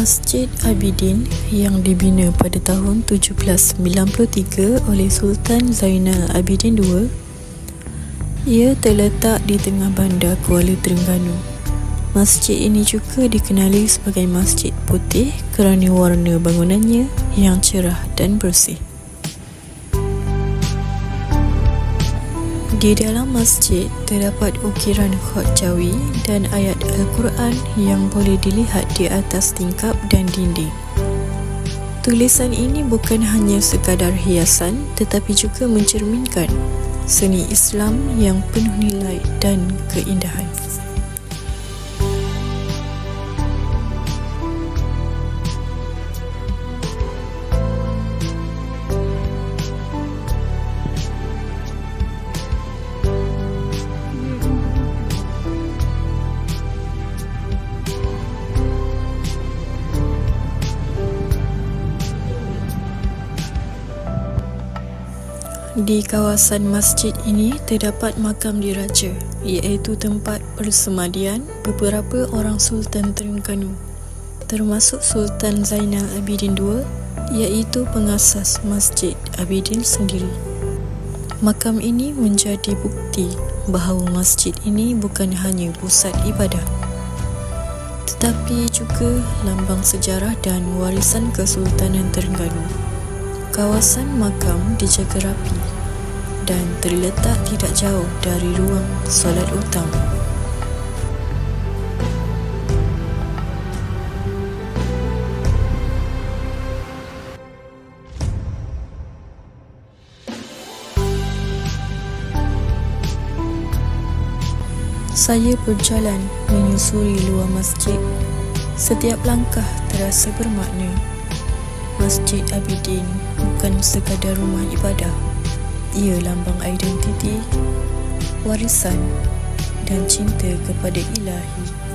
Masjid Abidin yang dibina pada tahun 1793 oleh Sultan Zainal Abidin II ia terletak di tengah bandar Kuala Terengganu. Masjid ini juga dikenali sebagai Masjid Putih kerana warna bangunannya yang cerah dan bersih. Di dalam masjid terdapat ukiran khot jawi dan ayat Al-Quran yang boleh dilihat di atas tingkap dan dinding. Tulisan ini bukan hanya sekadar hiasan tetapi juga mencerminkan seni Islam yang penuh nilai dan keindahan. Di kawasan masjid ini terdapat makam diraja iaitu tempat persemadian beberapa orang Sultan Terengganu termasuk Sultan Zainal Abidin II iaitu pengasas Masjid Abidin sendiri. Makam ini menjadi bukti bahawa masjid ini bukan hanya pusat ibadah tetapi juga lambang sejarah dan warisan Kesultanan Terengganu. Kawasan makam dijaga rapi dan terletak tidak jauh dari ruang solat utama. Saya berjalan menyusuri luar masjid. Setiap langkah terasa bermakna. Masjid Abidin bukan sekadar rumah ibadah. Ia lambang identiti, warisan dan cinta kepada ilahi.